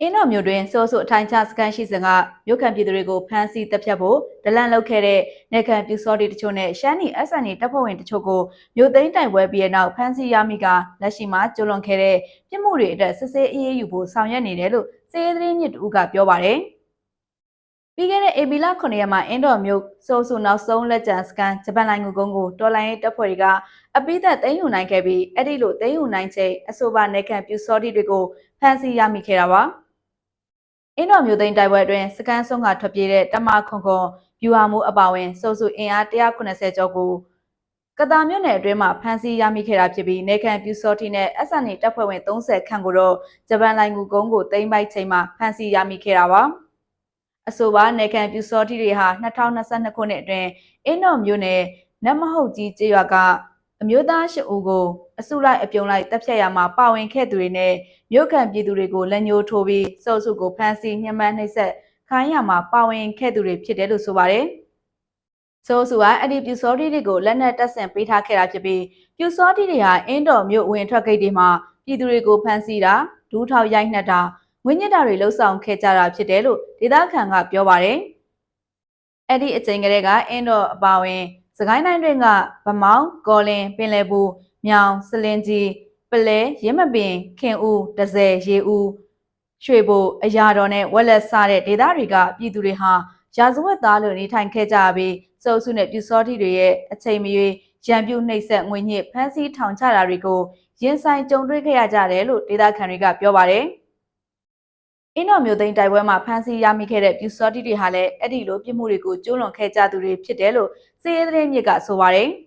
အင်းတော်မြို့တွင်စိုးစိုးအထိုင်ချစကန်ရှိစဉ်ကမြို့ခံပြည်သူတွေကိုဖမ်းဆီးတပ်ဖြတ်ဖို့ဒလန်လုပ်ခဲ့တဲ့နေခံပြူစောတီတချို့နဲ့ရှမ်းနီ SNE တပ်ဖွဲ့ဝင်တချို့ကိုမြို့သိမ်းတိုင်ပွဲပြီးတဲ့နောက်ဖမ်းဆီးရမိကလက်ရှိမှာကျွလွန်ခဲ့တဲ့ပြစ်မှုတွေအတွက်စစ်ဆေးအေးအေးယူဖို့ဆောင်ရွက်နေတယ်လို့စေရေးသတင်းမြစ်တူကပြောပါတယ်။ပြီးခဲ့တဲ့ AB လ9ရက်မှာအင်းတော်မြို့စိုးစိုးနောက်ဆုံးလက်ကျန်စကန်ဂျပန်နိုင်ငံကုန်းကိုတော်လိုင်းရေးတပ်ဖွဲ့တွေကအပိသက်သိမ်းယူနိုင်ခဲ့ပြီးအဲ့ဒီလိုသိမ်းယူနိုင်ချိန်အဆိုပါနေခံပြူစောတီတွေကိုဖမ်းဆီးရမိခဲ့တာပါ။ အင်းတော်မျိုးသိန်းတိုက်ပွဲအတွင်းစကန်ဆုံးကထွက်ပြေးတဲ့တမခွန်ခွန်ဗျူဟာမှုအပါဝင်စိုးစုအင်အား190ကျော်ကိုကတာမြို့နယ်အတွင်းမှာဖမ်းဆီးရမိခဲ့တာဖြစ်ပြီးနေခံပြူစောတီနဲ့ SNA တပ်ဖွဲ့ဝင်30ခန့်ကိုတော့ဂျပန်လိုင်ငူကုန်းကိုသိမ်းပိုက်ချိန်မှာဖမ်းဆီးရမိခဲ့တာပါအဆိုပါနေခံပြူစောတီတွေဟာ2022ခုနှစ်အတွင်းအင်းတော်မြို့နယ်နတ်မဟုတ်ကြီးကျေးရွာက အမျိုးသားရှစ်ဦးကိုအစုလိုက်အပြုံလိုက်တပ်ဖြတ်ရမှာပါဝင်ခဲ့သူတွေနဲ့မြို့ခံပြည်သူတွေကိုလက်ညှိုးထိုးပြီးစုပ်စုကိုဖမ်းဆီးညှဉ်းပန်းနှိပ်စက်ခိုင်းရမှာပါဝင်ခဲ့သူတွေဖြစ်တယ်လို့ဆိုပါတယ်။ဆိုစုကအဲ့ဒီပြူစောတိတွေကိုလက်နက်တပ်ဆင်ပေးထားခဲ့တာဖြစ်ပြီးပြူစောတိတွေဟာအင်းတော်မြို့ဝင်ထွက်ဂိတ်တွေမှာပြည်သူတွေကိုဖမ်းဆီးတာဒူးထောက်ရိုက်နှက်တာငွေညစ်တာတွေလှုပ်ဆောင်ခဲ့ကြတာဖြစ်တယ်လို့ဒေသခံကပြောပါတယ်။အဲ့ဒီအချိန်ကလေးကအင်းတော်အပါဝင် စကိုင်းတိုင်းတွင်ကဗမောင်းကော်လင်ပင်လယ်ဘူးမြောင်စလင်ကြီးပလဲရင်းမပင်ခင်ဦးတဇယ်ရေဦးရွှေဘိုအရာတော်နဲ့ဝက်လက်စားတဲ့ဒေသတွေကပြည်သူတွေဟာရာဇဝတ်သားလိုနေထိုင်ခဲ့ကြပြီးစုပ်စုနဲ့ပြူစောတိတွေရဲ့အချိန်မရွေးရံပြူနှိပ်စက်ငွေညစ်ဖမ်းဆီးထောင်ချတာတွေကိုရင်ဆိုင်ကြုံတွေ့ခဲ့ရကြတယ်လို့ဒေသခံတွေကပြောပါတယ် အင်းတော်မျိုးသိန်းတိုက်ပွဲမှာဖမ်းဆီးရမိခဲ့တဲ့ပြူစောတိတွေဟာလည်းအဲ့ဒီလိုပြစ်မှုတွေကိုကျူးလွန်ခဲ့ကြသူတွေဖြစ်တယ်လို့စီးရဲသတင်းမြစ်ကဆိုပါတယ်။